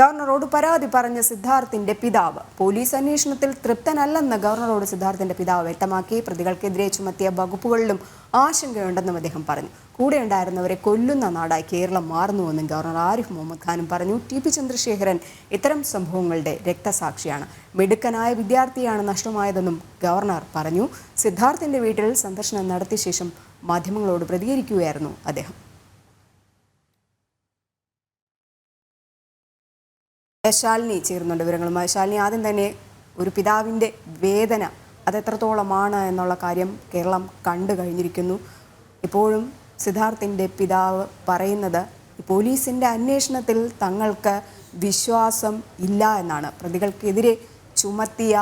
ഗവർണറോട് പരാതി പറഞ്ഞ സിദ്ധാർത്ഥിന്റെ പിതാവ്. പോലീസ് അന്വേഷണത്തിൽ തൃപ്തനല്ലെന്ന് ഗവർണറോട് സിദ്ധാർത്ഥിന്റെ പിതാവ് വ്യക്തമാക്കി. പ്രതികൾക്കെതിരെ ചുമത്തിയ വകുപ്പുകളിലും ആശങ്കയുണ്ടെന്നും അദ്ദേഹം പറഞ്ഞു. കൂടെ ഉണ്ടായിരുന്നവരെ കൊല്ലുന്ന നാടായി കേരളം മാറുന്നുവെന്നും ഗവർണർ ആരിഫ് മുഹമ്മദ് ഖാനും പറഞ്ഞു. ടി പി ചന്ദ്രശേഖരൻ ഇത്തരം സംഭവങ്ങളുടെ രക്തസാക്ഷിയാണ്. മിടുക്കനായ വിദ്യാർത്ഥിയാണ് നഷ്ടമായതെന്നും ഗവർണർ പറഞ്ഞു. സിദ്ധാർത്ഥിന്റെ വീട്ടിൽ സന്ദർശനം നടത്തിയ ശേഷം മാധ്യമങ്ങളോട് പ്രതികരിക്കുകയായിരുന്നു അദ്ദേഹം. ശാലിനി ചേരുന്നുണ്ട് വിവരങ്ങളുമായി ശാലിനി ആദ്യം തന്നെ ഒരു പിതാവിന്റെ വേദന അത് എത്രത്തോളമാണ് എന്നുള്ള കാര്യം കേരളം കണ്ടു കഴിഞ്ഞിരിക്കുന്നു. ഇപ്പോഴും സിദ്ധാർത്ഥിന്റെ പിതാവ് പറയുന്നത് പോലീസിന്റെ അന്വേഷണത്തിൽ തങ്ങൾക്ക് വിശ്വാസം ഇല്ല എന്നാണ്. പ്രതികൾക്കെതിരെ ചുമത്തിയ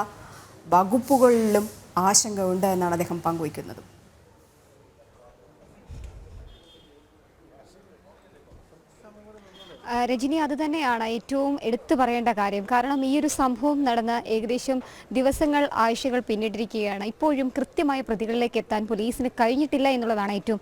വകുപ്പുകളിലും ആശങ്കയുണ്ട് എന്നാണ് അദ്ദേഹം പങ്കുവയ്ക്കുന്നത്. രജനി അത് തന്നെയാണ് ഏറ്റവും എടുത്തു പറയേണ്ട കാര്യം. കാരണം ഈ ഒരു സംഭവം നടന്ന് ഏകദേശം ദിവസങ്ങൾ ആഴ്ചകൾ പിന്നിട്ടിരിക്കുകയാണ്. ഇപ്പോഴും കൃത്യമായ പ്രതികളിലേക്ക് എത്താൻ പോലീസിന് കഴിഞ്ഞിട്ടില്ല എന്നുള്ളതാണ് ഏറ്റവും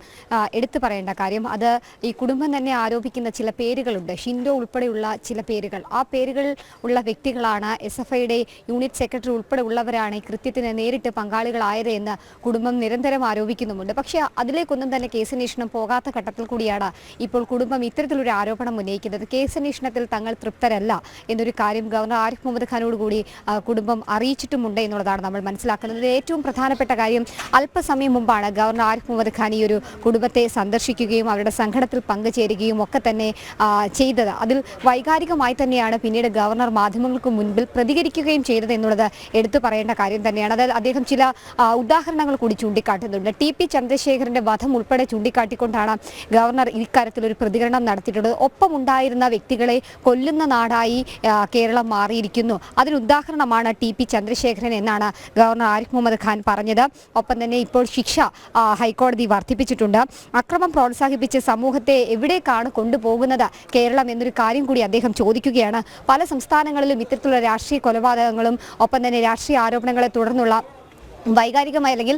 എടുത്തു പറയേണ്ട കാര്യം. അത് ഈ കുടുംബം തന്നെ ആരോപിക്കുന്ന ചില പേരുകളുണ്ട്. ഷിൻഡോ ഉൾപ്പെടെയുള്ള ചില പേരുകൾ. ആ പേരുകൾ ഉള്ള വ്യക്തികളാണ് എസ് എഫ് ഐയുടെ യൂണിറ്റ് സെക്രട്ടറി ഉൾപ്പെടെ ഉള്ളവരാണ് ഈ കൃത്യത്തിന് നേരിട്ട് പങ്കാളികളായത് എന്ന് കുടുംബം നിരന്തരം ആരോപിക്കുന്നുമുണ്ട്. പക്ഷേ അതിലേക്കൊന്നും തന്നെ കേസന്വേഷണം പോകാത്ത ഘട്ടത്തിൽ കൂടിയാണ് ഇപ്പോൾ കുടുംബം ഇത്തരത്തിലൊരു ആരോപണം ഉന്നയിക്കുന്നത്. കേസന്വേഷണത്തിൽ തങ്ങൾ തൃപ്തരല്ല എന്നൊരു കാര്യം ഗവർണർ ആരിഫ് മുഹമ്മദ് ഖാനോട് കൂടി കുടുംബം അറിയിച്ചിട്ടുമുണ്ട് എന്നുള്ളതാണ് നമ്മൾ മനസ്സിലാക്കുന്നത്. ഏറ്റവും പ്രധാനപ്പെട്ട കാര്യം അല്പസമയം മുമ്പാണ് ഗവർണർ ആരിഫ് മുഹമ്മദ് ഖാൻ ഈ ഒരു കുടുംബത്തെ സന്ദർശിക്കുകയും അവരുടെ സംഘടത്തിൽ പങ്കുചേരുകയും ഒക്കെ തന്നെ ചെയ്തത്. അതിൽ വൈകാരികമായി തന്നെയാണ് പിന്നീട് ഗവർണർ മാധ്യമങ്ങൾക്ക് മുൻപിൽ പ്രതികരിക്കുകയും ചെയ്തത് എന്നുള്ളത് എടുത്തു പറയേണ്ട കാര്യം തന്നെയാണ്. അതായത് അദ്ദേഹം ചില ഉദാഹരണങ്ങൾ കൂടി ചൂണ്ടിക്കാട്ടുന്നുണ്ട്. ടി പി ചന്ദ്രശേഖരന്റെ വധം ഉൾപ്പെടെ ചൂണ്ടിക്കാട്ടിക്കൊണ്ടാണ് ഗവർണർ ഇക്കാര്യത്തിൽ ഒരു പ്രതികരണം നടത്തിയിട്ടുള്ളത്. ഒപ്പം ഉണ്ടായിരുന്ന വ്യക്തികളെ കൊല്ലുന്ന നാടായി കേരളം മാറിയിരിക്കുന്നു. അതിന് ഉദാഹരണമാണ് ടി പി ചന്ദ്രശേഖരൻ എന്നാണ് ഗവർണർ ആരിഫ് മുഹമ്മദ് ഖാൻ പറഞ്ഞത്. ഒപ്പം തന്നെ ഇപ്പോൾ ശിക്ഷ ഹൈക്കോടതി വർദ്ധിപ്പിച്ചിട്ടുണ്ട്. അക്രമം പ്രോത്സാഹിപ്പിച്ച് സമൂഹത്തെ എവിടേക്കാണ് കൊണ്ടുപോകുന്നത്? കേരളം എന്നൊരു കാര്യം കൂടി അദ്ദേഹം ചോദിക്കുകയാണ്. പല സംസ്ഥാനങ്ങളിലും ഇത്തരത്തിലുള്ള രാഷ്ട്രീയ കൊലപാതകങ്ങളും ഒപ്പം തന്നെ രാഷ്ട്രീയ ആരോപണങ്ങളെ തുടർന്നുള്ള വൈകാരികമായ അല്ലെങ്കിൽ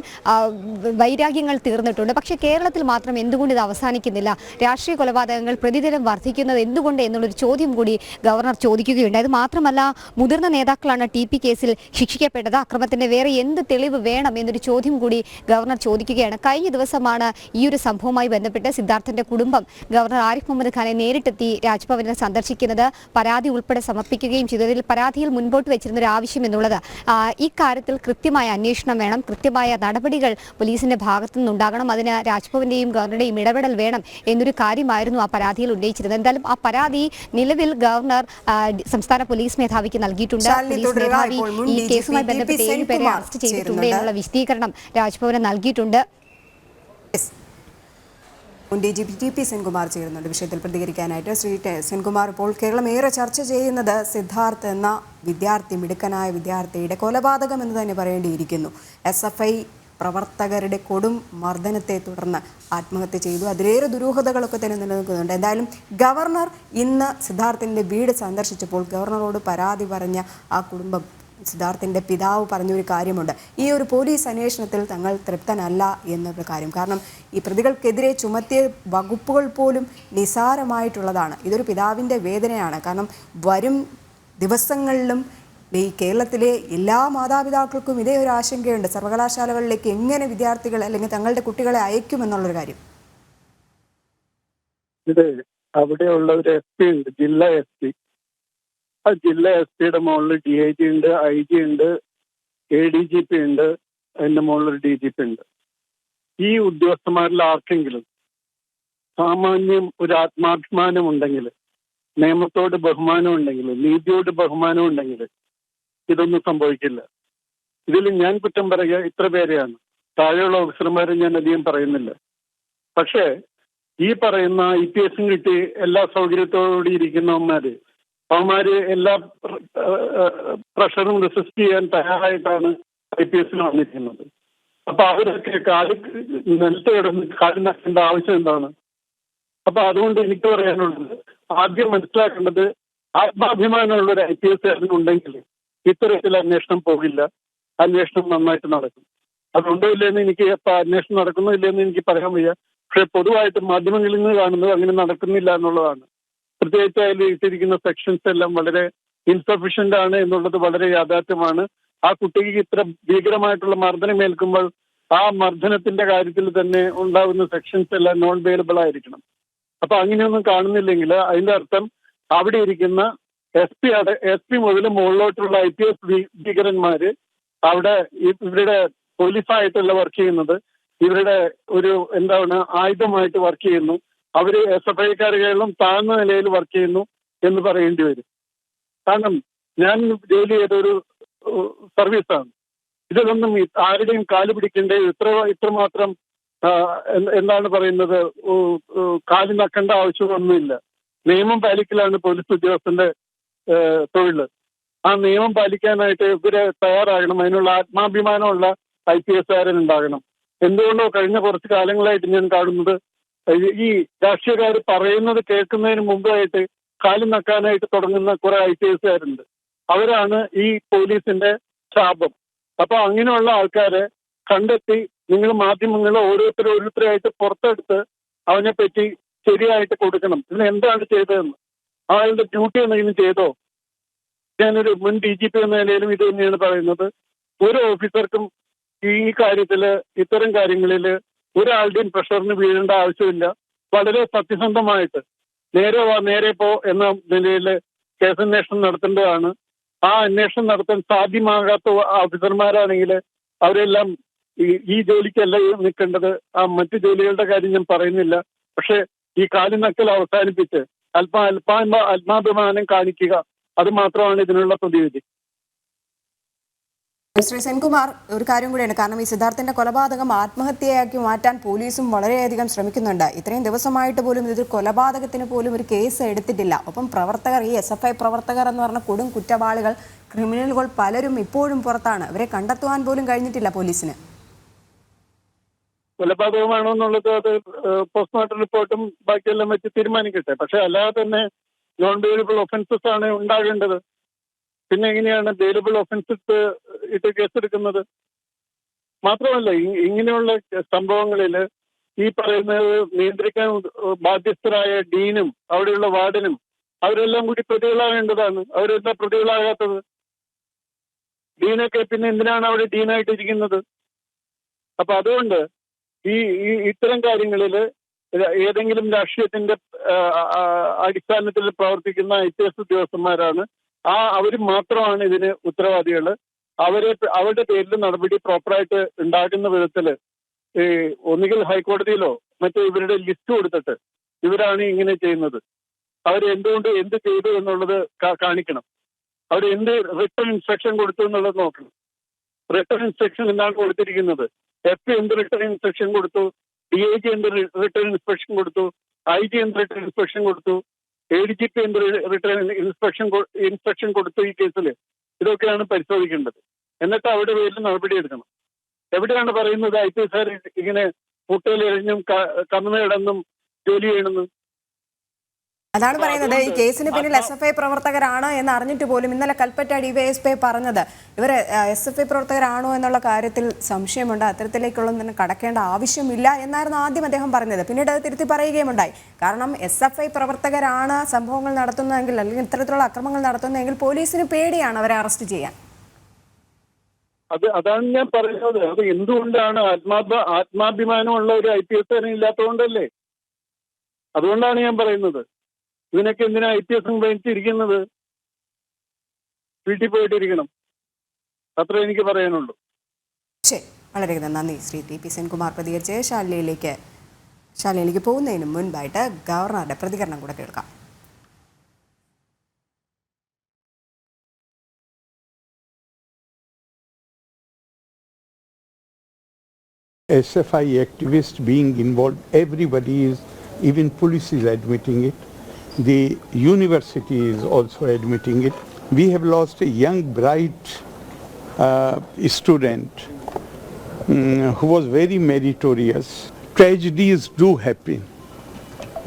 വൈരാഗ്യങ്ങൾ തീർന്നിട്ടുണ്ട്. പക്ഷേ കേരളത്തിൽ മാത്രം എന്തുകൊണ്ട് ഇത് അവസാനിക്കുന്നില്ല? രാഷ്ട്രീയ കൊലപാതകങ്ങൾ പ്രതിദിനം വർദ്ധിക്കുന്നത് എന്തുകൊണ്ട് എന്നുള്ളൊരു ചോദ്യം കൂടി ഗവർണർ ചോദിക്കുകയുണ്ടായി. അത് മാത്രമല്ല മുതിർന്ന നേതാക്കളാണ് ടി പി കേസിൽ ശിക്ഷിക്കപ്പെട്ടത്. അക്രമത്തിന്റെ വേറെ എന്ത് തെളിവ് വേണം എന്നൊരു ചോദ്യം കൂടി ഗവർണർ ചോദിക്കുകയാണ്. കഴിഞ്ഞ ദിവസമാണ് ഈ ഒരു സംഭവവുമായി ബന്ധപ്പെട്ട് സിദ്ധാർത്ഥന്റെ കുടുംബം ഗവർണർ ആരിഫ് മുഹമ്മദ് ഖാനെ നേരിട്ടെത്തി രാജ്ഭവനിൽ സന്ദർശിക്കുന്നത്. പരാതി ഉൾപ്പെടെ സമർപ്പിക്കുകയും ചെയ്തതിൽ പരാതിയിൽ മുൻപോട്ട് വെച്ചിരുന്ന ഒരു ആവശ്യം എന്നുള്ളത് ഇക്കാര്യത്തിൽ കൃത്യമായ അന്വേഷണം വേണം. കൃത്യമായ നടപടികൾ പോലീസിന്റെ ഭാഗത്തു നിന്നുണ്ടാകണം അതിന് രാജ്ഭവന്റെയും ഗവർണറുടെയും ഇടപെടൽ വേണം എന്നൊരു കാര്യമായിരുന്നു ആ പരാതിയിൽ ഉന്നയിച്ചിരുന്നത്. എന്തായാലും ആ പരാതി നിലവിൽ ഗവർണർ സംസ്ഥാന പോലീസ് മേധാവിക്ക് നൽകിയിട്ടുണ്ട്. പോലീസ് മേധാവി ഈ കേസുമായി ബന്ധപ്പെട്ട് ഏഴ് പേരെ അറസ്റ്റ് ചെയ്തിട്ടുണ്ട് എന്നുള്ള വിശദീകരണം രാജ്ഭവന് നൽകിയിട്ടുണ്ട്. മുൻ D G P T P Senkumar ചേരുന്നുണ്ട്. വിഷയത്തിൽ പ്രതികരിക്കാനായിട്ട് ശ്രീ സെൻകുമാർ ഇപ്പോൾ കേരളം ഏറെ ചർച്ച ചെയ്യുന്നത് സിദ്ധാർത്ഥ് എന്ന വിദ്യാർത്ഥി മിടുക്കനായ വിദ്യാർത്ഥിയുടെ കൊലപാതകം എന്ന് തന്നെ പറയേണ്ടിയിരിക്കുന്നു. എസ് എഫ് ഐ പ്രവർത്തകരുടെ കൊടും മർദ്ദനത്തെ തുടർന്ന് ആത്മഹത്യ ചെയ്തു. അതിലേറെ ദുരൂഹതകളൊക്കെ തന്നെ നിലനിൽക്കുന്നുണ്ട്. എന്തായാലും ഗവർണർ ഇന്ന് സിദ്ധാർത്ഥിന്റെ വീട് സന്ദർശിച്ചപ്പോൾ ഗവർണറോട് പരാതി പറഞ്ഞ ആ കുടുംബം സിദ്ധാർത്ഥിന്റെ പിതാവ് പറഞ്ഞൊരു കാര്യമുണ്ട്. ഈ ഒരു പോലീസ് അന്വേഷണത്തിൽ തങ്ങൾ തൃപ്തനല്ല എന്നൊരു കാര്യം. കാരണം ഈ പ്രതികൾക്കെതിരെ ചുമത്തിയ വകുപ്പുകൾ പോലും നിസാരമായിട്ടുള്ളതാണ്. ഇതൊരു പിതാവിന്റെ വേദനയാണ്. കാരണം വരും ദിവസങ്ങളിലും ഈ കേരളത്തിലെ എല്ലാ മാതാപിതാക്കൾക്കും ഇതേ ഒരു ആശങ്കയുണ്ട്. സർവകലാശാലകളിലേക്ക് എങ്ങനെ വിദ്യാർത്ഥികൾ അല്ലെങ്കിൽ തങ്ങളുടെ കുട്ടികളെ അയക്കും അയക്കുമെന്നുള്ളൊരു കാര്യം. ഇത് അവിടെയുള്ള ഒരു എസ് പി ഉണ്ട്. ജില്ലാ എസ് പി. ആ ജില്ല എസ് പിയുടെ മുകളിൽ ഡി ഐ ജി ഉണ്ട് ഐ ജി ഉണ്ട് എ ഡി ജി പി ഉണ്ട് അതിന്റെ മുകളിൽ ഡി ജി പി ഉണ്ട്. ഈ ഉദ്യോഗസ്ഥന്മാരിൽ ആർക്കെങ്കിലും സാമാന്യം ഒരു ആത്മാഭിമാനം ഉണ്ടെങ്കിൽ നിയമത്തോട് ബഹുമാനം ഉണ്ടെങ്കിൽ നീതിയോട് ബഹുമാനം ഉണ്ടെങ്കിൽ ഇതൊന്നും സംഭവിക്കില്ല. ഇതിൽ ഞാൻ കുറ്റം പറയുക ഇത്ര പേരെയാണ്. താഴെയുള്ള ഓഫീസർമാരെ ഞാൻ അധികം പറയുന്നില്ല. പക്ഷേ ഈ പറയുന്ന ഐ പി എസും കിട്ടി എല്ലാ സൗകര്യത്തോടുകൂടി ഇരിക്കുന്നവന്മാര് അവന്മാര് എല്ലാ പ്രഷറും റെസിസ്റ്റ് ചെയ്യാൻ തയ്യാറായിട്ടാണ് ഐ പി എസിൽ വന്നിരിക്കുന്നത്. അപ്പൊ അവരൊക്കെ കാൽ നിലത്ത് കാൽ നക്കേണ്ട ആവശ്യം എന്താണ്? അപ്പൊ അതുകൊണ്ട് എനിക്ക് പറയാനുള്ളത് ആദ്യം മനസ്സിലാക്കേണ്ടത് ആത്മാഭിമാനമുള്ള ഒരു ഐ പി എസ് ഉണ്ടെങ്കിൽ ഇത്തരത്തിൽ അന്വേഷണം പോകില്ല. അന്വേഷണം നന്നായിട്ട് നടക്കും. അതുണ്ടോ ഇല്ലെന്ന് എനിക്ക് ഇപ്പൊ അന്വേഷണം നടക്കുന്നോ ഇല്ലെന്ന് എനിക്ക് പറയാൻ വയ്യ. പക്ഷെ പൊതുവായിട്ട് മാധ്യമങ്ങളിൽ നിന്ന് കാണുന്നത് അങ്ങനെ നടക്കുന്നില്ല എന്നുള്ളതാണ്. പ്രത്യേകിച്ച് അതിൽ ഇട്ടിരിക്കുന്ന സെക്ഷൻസ് എല്ലാം വളരെ ഇൻസഫിഷ്യന്റ് ആണ് എന്നുള്ളത് വളരെ യാഥാർത്ഥ്യമാണ്. ആ കുട്ടിക്ക് ഇത്ര ഭീകരമായിട്ടുള്ള മർദ്ദനം ഏൽക്കുമ്പോൾ ആ മർദ്ദനത്തിന്റെ കാര്യത്തിൽ തന്നെ ഉണ്ടാകുന്ന സെക്ഷൻസ് എല്ലാം നോൺ അവൈലബിൾ ആയിരിക്കണം. അപ്പൊ അങ്ങനെയൊന്നും കാണുന്നില്ലെങ്കിൽ അതിന്റെ അർത്ഥം അവിടെ ഇരിക്കുന്ന എസ് പി എസ് പി മുതൽ മുകളിലോട്ടുള്ള ഐ പി എസ് ഭീകരന്മാര് അവിടെ ഇവരുടെ പോലീസായിട്ടല്ല വർക്ക് ചെയ്യുന്നത്. ഇവരുടെ ഒരു എന്താണ് ആയുധമായിട്ട് വർക്ക് ചെയ്യുന്നു. അവർ എസ് എഫ് ഐക്കാരുകളും താഴ്ന്ന നിലയിൽ വർക്ക് ചെയ്യുന്നു എന്ന് പറയേണ്ടി വരും. കാരണം ഞാൻ ജോലി ചെയ്തൊരു സർവീസാണ് ഇതിലൊന്നും ആരുടെയും കാൽ പിടിക്കേണ്ട ഇത്ര ഇത്രമാത്രം എന്താണ് പറയുന്നത് കാൽ നക്കേണ്ട ആവശ്യമൊന്നുമില്ല. നിയമം പാലിക്കലാണ് പോലീസ് ഉദ്യോഗസ്ഥന്റെ തൊഴിൽ ആ നിയമം പാലിക്കാനായിട്ട് ഇവർ തയ്യാറാകണം. അതിനുള്ള ആത്മാഭിമാനമുള്ള ഐ പി എസ് ഉണ്ടാകണം. എന്തുകൊണ്ടോ കഴിഞ്ഞ കുറച്ച് കാലങ്ങളായിട്ട് ഞാൻ കാണുന്നത് ഈ- രാഷ്ട്രീയക്കാർ പറയുന്നത് കേൾക്കുന്നതിന് മുമ്പായിട്ട് കാലം നക്കാനായിട്ട് തുടങ്ങുന്ന കുറെ ഐ പി എസുകാരുണ്ട് അവരാണ് ഈ പോലീസിന്റെ ശാപം. അപ്പൊ അങ്ങനെയുള്ള ആൾക്കാരെ കണ്ടെത്തി നിങ്ങൾ മാധ്യമങ്ങൾ ഓരോരുത്തർ ഓരോരുത്തരായിട്ട് പുറത്തെടുത്ത് അവനെ പറ്റി ശരിയായിട്ട് കൊടുക്കണം. ഇതിന് എന്താണ് ചെയ്തതെന്ന്? ആളുടെ ഡ്യൂട്ടി എന്തെങ്കിലും ചെയ്തോ? ഞാനൊരു മുൻ ഡി ജി പി എന്ന നിലയിലും ഇത് തന്നെയാണ് പറയുന്നത്. ഒരു ഓഫീസർക്കും ഈ കാര്യത്തിൽ ഇത്തരം കാര്യങ്ങളിൽ ഒരാളുടെയും പ്രഷറിന് വീഴേണ്ട ആവശ്യമില്ല. വളരെ സത്യസന്ധമായിട്ട് നേരെ വാ നേരെ പോ എന്ന നിലയിൽ കേസന്വേഷണം നടത്തേണ്ടതാണ്. ആ അന്വേഷണം നടത്താൻ സാധ്യമാകാത്ത ഓഫീസർമാരാണെങ്കിൽ അവരെല്ലാം ഈ ജോലിക്കല്ല നിൽക്കേണ്ടത്. ആ മറ്റ് ജോലികളുടെ കാര്യം ഞാൻ പറയുന്നില്ല. പക്ഷെ ഈ കാലിനക്കൽ അവസാനിപ്പിച്ച് അല്പ അല്പ ആത്മാഭിമാനം കാണിക്കുക അത് മാത്രമാണ് ഇതിനുള്ള പ്രതിവിധി. ശ്രീ സെൻകുമാർ ഒരു കാര്യം കൂടിയാണ്. കാരണം ഈ സിദ്ധാർത്ഥിന്റെ കൊലപാതകം ആത്മഹത്യയാക്കി മാറ്റാൻ പോലീസും വളരെയധികം ശ്രമിക്കുന്നുണ്ട്. ഇത്രയും ദിവസമായിട്ട് പോലും ഇതൊരു കൊലപാതകത്തിന് പോലും ഒരു കേസ് എടുത്തിട്ടില്ല. ഒപ്പം പ്രവർത്തകർ ഈ എസ് എഫ് ഐ പ്രവർത്തകർ എന്ന് പറഞ്ഞ കൊടും കുറ്റവാളികൾ ക്രിമിനലുകൾ പലരും ഇപ്പോഴും പുറത്താണ്. അവരെ കണ്ടെത്തുവാൻ പോലും കഴിഞ്ഞിട്ടില്ല പോലീസിന്. കൊലപാതകമാണോ എന്നുള്ളത് അത് പോസ്റ്റ്മോർട്ടം റിപ്പോർട്ടും ബാക്കിയെല്ലാം വെച്ച് തീരുമാനിക്കട്ടെ. പക്ഷെ അല്ലാതെ തന്നെ നോൺ ഒഫൻസസ് ആണ് ഉണ്ടാകേണ്ടത്. പിന്നെ എങ്ങനെയാണ് ബെയിലബിൾ ഒഫൻസസ് ഇട്ട് കേസെടുക്കുന്നത്? മാത്രമല്ല ഇങ്ങനെയുള്ള സംഭവങ്ങളിൽ ഈ പറയുന്നത് നിയന്ത്രിക്കാൻ ബാധ്യസ്ഥരായ ഡീനും അവിടെയുള്ള വാർഡനും അവരെല്ലാം കൂടി പ്രതികളാകേണ്ടതാണ്. അവരെന്താ പ്രതികളാകാത്തത്. ഡീനൊക്കെ പിന്നെ എന്തിനാണ് അവിടെ ഡീനായിട്ട് ഇരിക്കുന്നത് അപ്പൊ അതുകൊണ്ട് ഈ ഈ ഇത്തരം കാര്യങ്ങളിൽ ഏതെങ്കിലും രാഷ്ട്രീയത്തിന്റെ അടിസ്ഥാനത്തിൽ പ്രവർത്തിക്കുന്ന ഐ ഉദ്യോഗസ്ഥന്മാരാണ് ആ അവർ മാത്രമാണ് ഇതിന് ഉത്തരവാദികൾ അവരെ അവരുടെ പേരിൽ നടപടി പ്രോപ്പറായിട്ട് ഉണ്ടാകുന്ന വിധത്തിൽ ഈ ഒന്നുകിൽ ഹൈക്കോടതിയിലോ മറ്റോ ഇവരുടെ ലിസ്റ്റ് കൊടുത്തിട്ട് ഇവരാണ് ഇങ്ങനെ ചെയ്യുന്നത്. അവർ എന്തുകൊണ്ട് എന്ത് ചെയ്തു എന്നുള്ളത് കാണിക്കണം. അവർ എന്ത് റിട്ടേൺ ഇൻസ്ട്രക്ഷൻ കൊടുത്തു എന്നുള്ളത് നോക്കണം. റിട്ടേൺ ഇൻസ്ട്രക്ഷൻ എന്താണ് കൊടുത്തിരിക്കുന്നത്? എഫ് എന്ത് റിട്ടേൺ ഇൻസ്ട്രക്ഷൻ കൊടുത്തു? ഡി ഐ ജി എന്ത് റിട്ടേൺ ഇൻസ്പെക്ഷൻ കൊടുത്തു? ഐ ജി എന്ത് റിട്ടേൺ ഇൻസ്പെക്ഷൻ കൊടുത്തു? A D G P return inspection inspection കൊടുത്തു ഈ കേസിൽ. ഇതൊക്കെയാണ് പരിശോധിക്കേണ്ടത്. എന്നിട്ട് അവിടെ പേരിൽ നടപടി എടുക്കണം. എവിടെയാണ് പറയുന്നത് ഐ പി എസ് ഇങ്ങനെ മുട്ടയിലെറിഞ്ഞും കന്നു കിടന്നും ജോലി ചെയ്യണമെന്ന്? അതാണ് പറയുന്നത്. ഈ കേസിന് പിന്നിൽ എസ് എഫ് ഐ പ്രവർത്തകരാണ് എന്ന് അറിഞ്ഞിട്ട് പോലും ഇന്നലെ കൽപ്പറ്റ ഡിവൈഎസ്പി പറഞ്ഞത്. ഇവർ എസ് എഫ് ഐ പ്രവർത്തകരാണോ എന്നുള്ള കാര്യത്തിൽ സംശയമുണ്ട്. അത്തരത്തിലേക്കുള്ളതിന് കടക്കേണ്ട ആവശ്യമില്ല എന്നായിരുന്നു ആദ്യം അദ്ദേഹം പറഞ്ഞത്. പിന്നീട് അത് തിരുത്തി പറയുകയുമുണ്ടായി. കാരണം എസ് എഫ് ഐ പ്രവർത്തകരാണ് സംഭവങ്ങൾ നടത്തുന്നതെങ്കിൽ അല്ലെങ്കിൽ ഇത്തരത്തിലുള്ള അക്രമങ്ങൾ നടത്തുന്നതെങ്കിൽ പോലീസിന് പേടിയാണ് അവരെ അറസ്റ്റ് ചെയ്യാൻ. അത് അതാണ് ഞാൻ പറയുന്നത് അത് എന്തുകൊണ്ടാണ് ആത്മാഭ ആത്മാഭിമാനമുള്ള ഒരു ഐ പി എസ് തന്നെ ഇല്ലാത്തതുകൊണ്ടല്ലേ? അതുകൊണ്ടാണ് ഞാൻ പറയുന്നത്. ഇതിനൊക്കെ എന്തിനാ ഐ പി എസ് ഭരിച്ചിരിക്കുന്നത് വീട്ടിൽ പോയിട്ടിരിക്കണം. അത്ര എനിക്ക് പറയാനുള്ളൂ. ശരി. വളരെയധികം നന്ദി. ശ്രീ ടി പി സെൻകുമാർ പ്രതികരിച്ച് ശാലയിലേക്ക് ശാലയിലേക്ക് പോകുന്നതിന് മുൻപായിട്ട് ഗവർണറുടെ പ്രതികരണം കൂടെ കേൾക്കാം. SFI activists being involved, everybody is, even police is admitting it. The university is also admitting it. We have lost a young, bright uh, student mm, who was very meritorious. Tragedies do happen.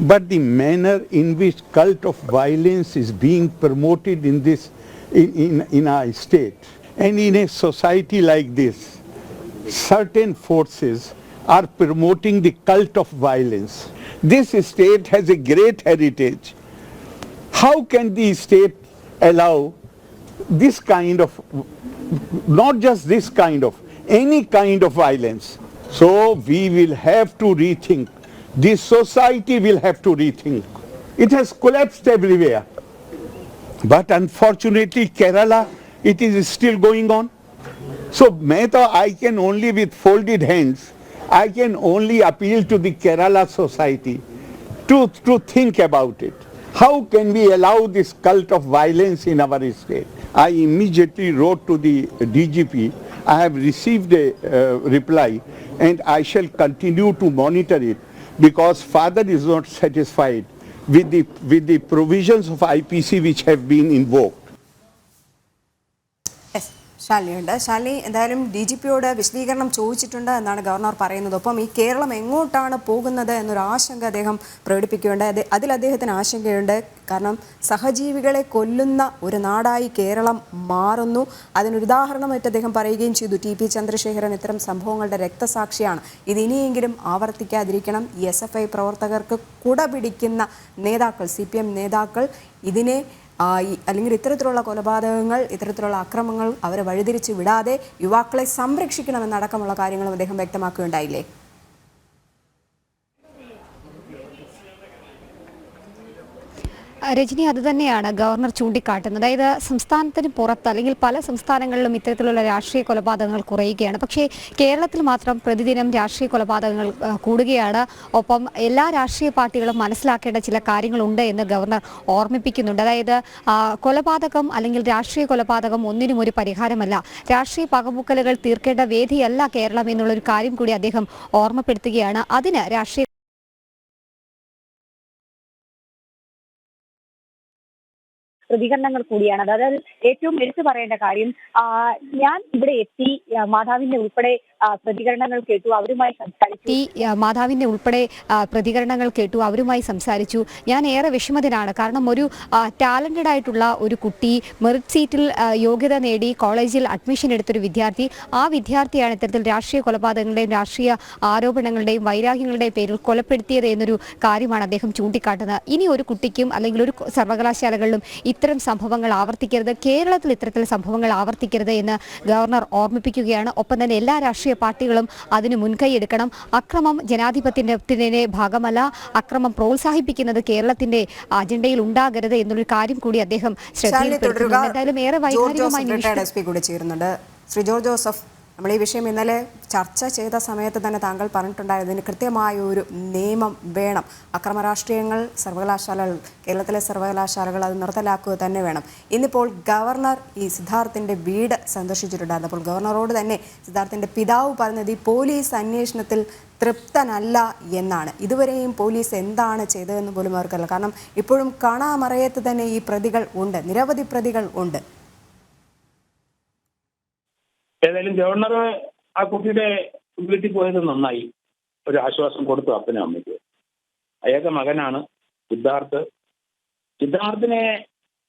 But the manner in which cult of violence is being promoted in this, in, in, in our state, and in a society like this, certain forces are promoting the cult of violence. This state has a great heritage how can the state allow this kind of, not just this kind of, any kind of violence? So we will have to rethink. This society will have to rethink. It has collapsed everywhere. But unfortunately, Kerala, it is still going on. So, तो I can only with folded hands, I can only appeal to the Kerala society to, to think about it. How can we allow this cult of violence in our state? I immediately wrote to the DGP. I have received a uh, reply and I shall continue to monitor it because father is not satisfied with the, with the provisions of IPC which have been invoked. ശാലിനിയുണ്ട്. Shalini എന്തായാലും D G പിയോട് വിശദീകരണം ചോദിച്ചിട്ടുണ്ട് എന്നാണ് governor പറയുന്നത്. ഒപ്പം ഈ കേരളം എങ്ങോട്ടാണ് പോകുന്നത് എന്നൊരു ആശങ്ക അദ്ദേഹം പ്രകടിപ്പിക്കുകയുണ്ട്. അതിൽ അദ്ദേഹത്തിന് ആശങ്കയുണ്ട്. കാരണം സഹജീവികളെ കൊല്ലുന്ന ഒരു നാടായി കേരളം മാറുന്നു. അതിനൊരു ഉദാഹരണമായിട്ട് അദ്ദേഹം പറയുകയും ചെയ്തു. ടി പി ചന്ദ്രശേഖരൻ ഇത്തരം സംഭവങ്ങളുടെ രക്തസാക്ഷിയാണ്. ഇത് ഇനിയെങ്കിലും ആവർത്തിക്കാതിരിക്കണം. എസ് എഫ് ഐ പ്രവർത്തകർക്ക് കുടപിടിക്കുന്ന നേതാക്കൾ സി പി എം നേതാക്കൾ ഇതിനെ അല്ലെങ്കിൽ ഇത്തരത്തിലുള്ള കൊലപാതകങ്ങൾ ഇത്തരത്തിലുള്ള അക്രമങ്ങൾ അവരെ വഴിതിരിച്ച് വിടാതെ യുവാക്കളെ സംരക്ഷിക്കണമെന്നടക്കമുള്ള കാര്യങ്ങളും അദ്ദേഹം വ്യക്തമാക്കുകയുണ്ടായില്ലേ? രജനി അതുതന്നെയാണ് ഗവർണർ ചൂണ്ടിക്കാട്ടുന്നത്. അതായത് സംസ്ഥാനത്തിന് പുറത്ത് അല്ലെങ്കിൽ പല സംസ്ഥാനങ്ങളിലും ഇത്തരത്തിലുള്ള രാഷ്ട്രീയ കൊലപാതകങ്ങൾ കുറയുകയാണ്. പക്ഷേ കേരളത്തിൽ മാത്രം പ്രതിദിനം രാഷ്ട്രീയ കൊലപാതകങ്ങൾ കൂടുകയാണ്. ഒപ്പം എല്ലാ രാഷ്ട്രീയ പാർട്ടികളും മനസ്സിലാക്കേണ്ട ചില കാര്യങ്ങളുണ്ട് എന്ന് ഗവർണർ ഓർമ്മിപ്പിക്കുന്നുണ്ട്. അതായത് കൊലപാതകം അല്ലെങ്കിൽ രാഷ്ട്രീയ കൊലപാതകം ഒന്നിനും ഒരു പരിഹാരമല്ല. രാഷ്ട്രീയ പകമുക്കലുകൾ തീർക്കേണ്ട വേദിയല്ല കേരളം എന്നുള്ളൊരു കാര്യം കൂടി അദ്ദേഹം ഓർമ്മപ്പെടുത്തുകയാണ്. അതിന് രാഷ്ട്രീയ പ്രതികരണങ്ങൾ കൂടിയാണ്. അതായത് ഏറ്റവും എടുത്തു പറയേണ്ട കാര്യം ഞാൻ ഇവിടെ എത്തി മാതാവിന്റെ ഉൾപ്പെടെ പ്രതികരണങ്ങൾ കേട്ടു അവരുമായി സംസാരിച്ചു. ടി മാതാവിന്റെ ഉൾപ്പെടെ പ്രതികരണങ്ങൾ കേട്ടു അവരുമായി സംസാരിച്ചു. ഞാൻ ഏറെ വിഷമതനാണ് കാരണം ഒരു ടാലന്റഡ് ആയിട്ടുള്ള ഒരു കുട്ടി മെറിറ്റ് സീറ്റിൽ യോഗ്യത നേടി കോളേജിൽ അഡ്മിഷൻ എടുത്തൊരു വിദ്യാർത്ഥി ആ വിദ്യാർത്ഥിയാണ് ഇത്തരത്തിൽ രാഷ്ട്രീയ കൊലപാതകങ്ങളുടെയും രാഷ്ട്രീയ ആരോപണങ്ങളുടെയും വൈരാഗ്യങ്ങളുടെയും പേരിൽ കൊലപ്പെടുത്തിയത് എന്നൊരു കാര്യമാണ് അദ്ദേഹം ചൂണ്ടിക്കാട്ടുന്നത്. ഇനി ഒരു കുട്ടിക്കും അല്ലെങ്കിൽ ഒരു സർവകലാശാലകളിലും ഇത്തരം സംഭവങ്ങൾ ആവർത്തിക്കരുത്. കേരളത്തിൽ ഇത്തരത്തിൽ സംഭവങ്ങൾ ആവർത്തിക്കരുത് എന്ന് ഗവർണർ ഓർമ്മിപ്പിക്കുകയാണ്. ഒപ്പം തന്നെ എല്ലാ രാഷ്ട്രീയ പാർട്ടികളും അതിന് മുൻകൈ എടുക്കണം. അക്രമം ജനാധിപത്യത്തിന്റെ ഭാഗമല്ല. അക്രമം പ്രോത്സാഹിപ്പിക്കുന്നത് കേരളത്തിന്റെ അജണ്ടയിൽ ഉണ്ടാകരുത് എന്നൊരു കാര്യം കൂടി അദ്ദേഹം ശ്രദ്ധയിൽപ്പെടുത്തുന്നുണ്ട്. എന്തായാലും ഏറെ വൈകാരികമായി ശ്രീ ജോർജ് ജോസഫ് നമ്മൾ ഈ വിഷയം ഇന്നലെ ചർച്ച ചെയ്ത സമയത്ത് തന്നെ താങ്കൾ പറഞ്ഞിട്ടുണ്ടായിരുന്നു ഇതിന് കൃത്യമായ ഒരു നിയമം വേണം. അക്രമ രാഷ്ട്രീയങ്ങൾ സർവകലാശാലകൾ കേരളത്തിലെ സർവകലാശാലകൾ അത് നിർത്തലാക്കുക തന്നെ വേണം. ഇന്നിപ്പോൾ ഗവർണർ ഈ സിദ്ധാർത്ഥിന്റെ വീട് സന്ദർശിച്ചിട്ടുണ്ടായിരുന്നു. അപ്പോൾ ഗവർണറോട് തന്നെ സിദ്ധാർത്ഥിന്റെ പിതാവ് പറഞ്ഞത് ഈ പോലീസ് അന്വേഷണത്തിൽ തൃപ്തനല്ല എന്നാണ്. ഇതുവരെയും പോലീസ് എന്താണ് ചെയ്തതെന്ന് പോലും അവർക്കല്ല കാരണം ഇപ്പോഴും കാണാമറയത്ത് തന്നെ ഈ പ്രതികൾ ഉണ്ട്. നിരവധി പ്രതികൾ ഉണ്ട്. ഏതായാലും ഗവർണർ ആ കുട്ടിയുടെ വീട്ടിൽ പോയത് നന്നായി. ഒരു ആശ്വാസം കൊടുത്തു അപ്പനും അമ്മയ്ക്ക്. അയാളുടെ മകനാണ് സിദ്ധാർത്ഥ്. സിദ്ധാർത്ഥിനെ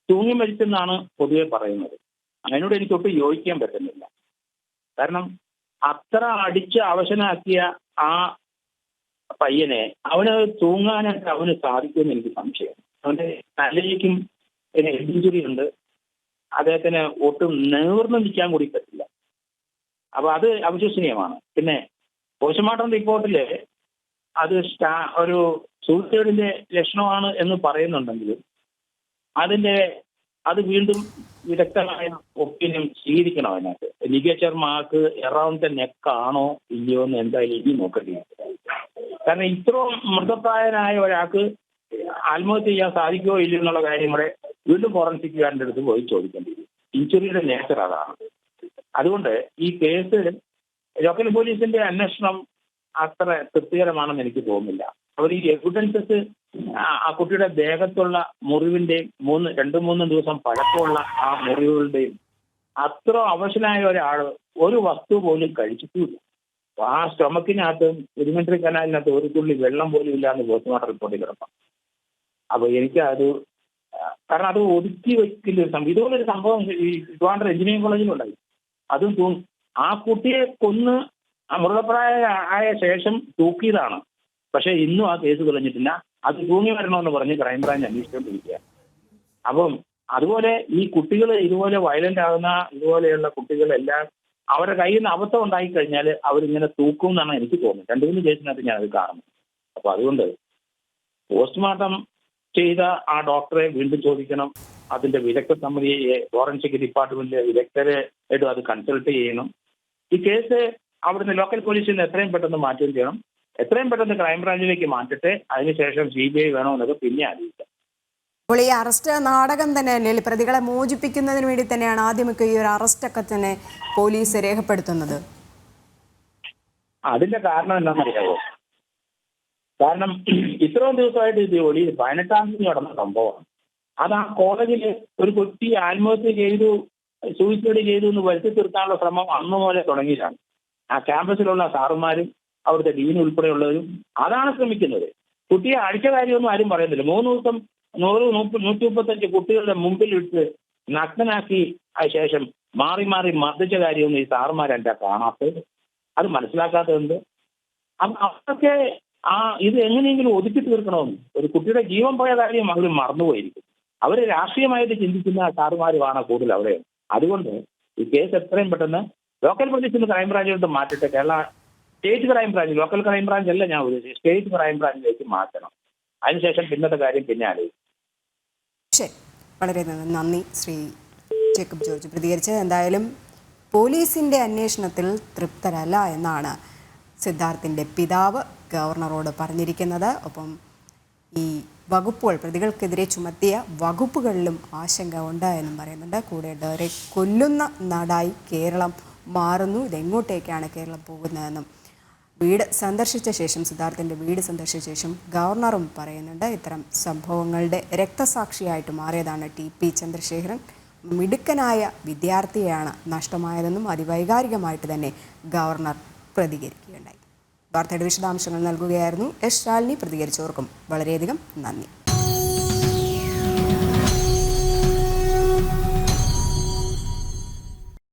തൂങ്ങി മരിച്ചെന്നാണ് പൊതുവെ പറയുന്നത്. അതിനോട് എനിക്ക് ഒട്ടും യോജിക്കാൻ പറ്റുന്നില്ല. കാരണം അത്ര അടിച്ച് അവശനാക്കിയ ആ പയ്യനെ അവന് തൂങ്ങാനായിട്ട് അവന് സാധിക്കുമെന്ന് എനിക്ക് സംശയം അവന്റെ തലയിലേക്കും ഇഞ്ചുറി ഉണ്ട് അദ്ദേഹത്തിന് ഒട്ടും നേർന്ന് നിൽക്കാൻ കൂടി പറ്റില്ല. അപ്പൊ അത് അവിശ്വസനീയമാണ്. പിന്നെ പോസ്റ്റ്മോർട്ടം റിപ്പോർട്ടിൽ അത് ഒരു സൂസൈഡിന്റെ ലക്ഷണമാണ് എന്ന് പറയുന്നുണ്ടെങ്കിലും അതിന്റെ അത് വീണ്ടും വിദഗ്ധമായ ഒപ്പീനിയൻ സ്വീകരിക്കണം അതിനകത്ത്. Ligature mark around the neck ആണോ ഇല്ലയോ എന്ന് എന്തായാലും ഇനി നോക്കേണ്ടി. കാരണം ഇത്രയും മൃതപ്രായനായ ഒരാൾക്ക് ആത്മഹത്യ ചെയ്യാൻ സാധിക്കുമോ ഇല്ലയോ എന്നുള്ള കാര്യം കൂടെ വീണ്ടും ഫോറൻസിക്കുകാരന്റെ അടുത്ത് പോയി ചോദിക്കേണ്ടി ഇഞ്ചുറിയുടെ നേച്ചർ അതാണ്. അതുകൊണ്ട് ഈ കേസ് ലോക്കൽ പോലീസിന്റെ അന്വേഷണം അത്ര തൃപ്തികരമാണെന്ന് എനിക്ക് തോന്നുന്നില്ല. അവർ ഈ എവിഡൻസസ് ആ കുട്ടിയുടെ ദേഹത്തുള്ള മുറിവിന്റെയും മൂന്ന് രണ്ടു മൂന്ന് ദിവസം പഴക്കമുള്ള ആ മുറിവുകളുടെയും അത്ര അവശനായ ഒരാൾ ഒരു വസ്തു പോലും കഴിച്ചിട്ടില്ല. ആ സ്റ്റൊമക്കിനകത്ത് എലിമെന്ററി കനാലിനകത്ത് ഒരു തുള്ളി വെള്ളം പോലും ഇല്ല എന്ന് പോസ്റ്റ്മോർട്ടം റിപ്പോർട്ടിൽ കിടക്കാം. അപ്പൊ എനിക്ക് അത് കാരണം അത് ഒതുക്കി വെക്കില്ല ഒരു സംഭവം ഇതുപോലൊരു സംഭവം ഈ ട്രിവാൻഡ്രം എഞ്ചിനീയറിംഗ് കോളേജിലുണ്ടായി. അതും ആ കുട്ടിയെ കൊന്ന് അമൃതപ്രായ ആയ ശേഷം തൂക്കിയതാണ്. പക്ഷെ ഇന്നും ആ കേസ് തെളിഞ്ഞിട്ടില്ല. അത് തൂങ്ങി വരണമെന്ന് പറഞ്ഞ് ക്രൈംബ്രാഞ്ച് അന്വേഷിച്ചുകൊണ്ടിരിക്കുക അപ്പം അതുപോലെ ഈ കുട്ടികൾ ഇതുപോലെ വയലന്റ് ആകുന്ന ഇതുപോലെയുള്ള കുട്ടികളെല്ലാം അവരുടെ കയ്യിൽ നിന്ന് അബദ്ധം ഉണ്ടായി കഴിഞ്ഞാൽ അവരിങ്ങനെ തൂക്കും എന്നാണ് എനിക്ക് തോന്നുന്നത്. രണ്ടു മൂന്ന് കേസിനകത്ത് അത് കാണുന്നു അപ്പൊ അതുകൊണ്ട് പോസ്റ്റ്മോർട്ടം ചെയ്ത ആ ഡോക്ടറെ വീണ്ടും ചോദിക്കണം. അതിന്റെ വിദഗ്ധ സമിതിയെ ഫോറൻസിക് ഡിപ്പാർട്ട്മെന്റിലെ വിദഗ്ധരെ ആയിട്ടും അത് കൺസൾട്ട് ചെയ്യണം ഈ കേസ് അവിടുന്ന് ലോക്കൽ പോലീസിൽ നിന്ന് എത്രയും പെട്ടെന്ന് മാറ്റുകയും ചെയ്യണം. എത്രയും പെട്ടെന്ന് ക്രൈംബ്രാഞ്ചിലേക്ക് മാറ്റിട്ട് അതിനുശേഷം സി ബി ഐ വേണമെന്നൊക്കെ പിന്നെ അറിയിക്കാം. അപ്പോൾ ഈ അറസ്റ്റ് നാടകം തന്നെ അല്ലേ? പ്രതികളെ മോചിപ്പിക്കുന്നതിന് വേണ്ടി തന്നെയാണ് ആദ്യമൊക്കെ ഈ ഒരു അറസ്റ്റൊക്കെ തന്നെ പോലീസ് രേഖപ്പെടുത്തുന്നത്. അതിന്റെ കാരണം എന്താണെന്നറിയാവോ? കാരണം ഇത്രയും ദിവസമായിട്ട് ഇത് ഒളി പതിനെട്ടാം തീയതി നടന്ന സംഭവമാണ്. അത് ആ കോളേജിൽ ഒരു കുട്ടി ആത്മഹത്യ ചെയ്തു സൂയിസൈഡ് ചെയ്തു എന്ന് വരുത്തി തീർക്കാനുള്ള ശ്രമം അന്ന് മുതലേ തുടങ്ങിയതാണ്. ആ ക്യാമ്പസിലുള്ള സാറുമാരും അവിടുത്തെ ഡീൻ ഉൾപ്പെടെയുള്ളവരും അതാണ് ശ്രമിക്കുന്നത്. കുട്ടിയെ അടിച്ച കാര്യമൊന്നും ആരും പറയുന്നില്ല. മൂന്ന് ദിവസം നൂറ് നൂറ്റി നൂറ്റി മുപ്പത്തഞ്ച് കുട്ടികളുടെ മുമ്പിൽ ഇട്ട് നഗ്നനാക്കി ശേഷം മാറി മാറി മർദ്ദിച്ച കാര്യമൊന്നും ഈ സാറുമാരെന്താ കാണാത്തത്. അത് മനസ്സിലാക്കാത്തതുണ്ട്. അതൊക്കെ ആ ഇത് എങ്ങനെയെങ്കിലും ഒതുക്കി തീർക്കണമെന്ന്. ഒരു കുട്ടിയുടെ ജീവൻ പോയ കാര്യം അവർ മറന്നുപോയിരിക്കും. അവർ രാഷ്ട്രീയമായിട്ട് ചിന്തിക്കുന്ന സാറുമാരുമാണ് കൂടുതൽ അവിടെ അതുകൊണ്ട് ഈ കേസ് എത്രയും പെട്ടെന്ന് ലോക്കൽ പോലീസിൽ നിന്ന് ക്രൈംബ്രാഞ്ചിലോട്ട് മാറ്റിട്ട്. Kerala state crime branch local crime branch അല്ല ഞാൻ ഉദ്ദേശിച്ചത്. സ്റ്റേറ്റ് ക്രൈംബ്രാഞ്ചിലേക്ക് മാറ്റണം. അതിനുശേഷം പിന്നത്തെ കാര്യം പിന്നെ ആലോചിക്കും. ശരി. വളരെ നന്ദി. ശ്രീ ജേക്കബ് ജോർജ്. പ്രതികരിച്ചത് എന്തായാലും പോലീസിന്റെ അന്വേഷണത്തിൽ തൃപ്തരല്ല എന്നാണ് സിദ്ധാർത്ഥിന്റെ പിതാവ് ഗവർണറോട് പറഞ്ഞിരിക്കുന്നത്. ഒപ്പം ഈ വകുപ്പുകൾ പ്രതികൾക്കെതിരെ ചുമത്തിയ വകുപ്പുകളിലും ആശങ്ക ഉണ്ട് എന്നും പറയുന്നുണ്ട്. കൂടെ ഡയറെ കൊല്ലുന്ന നാടായി കേരളം മാറുന്നു. ഇതെങ്ങോട്ടേക്കാണ് കേരളം പോകുന്നതെന്നും വീട് സന്ദർശിച്ച ശേഷം സിദ്ധാർത്ഥിന്റെ വീട് സന്ദർശിച്ച ശേഷം ഗവർണറും പറയുന്നുണ്ട് ഇത്തരം സംഭവങ്ങളുടെ രക്തസാക്ഷിയായിട്ട് മാറിയതാണ് ടി. പി. ചന്ദ്രശേഖരൻ. മിടുക്കനായ വിദ്യാർത്ഥിയാണ് നഷ്ടമായതെന്നും അതിവൈകാരികമായിട്ട് തന്നെ ഗവർണർ പ്രതികരിക്കുകയുണ്ടായി. വാർത്തയുടെ വിശദാംശങ്ങൾ നൽകുകയായിരുന്നു. എസ് ശാലിനി പ്രതികരിച്ചവർക്കും വളരെയധികം നന്ദി.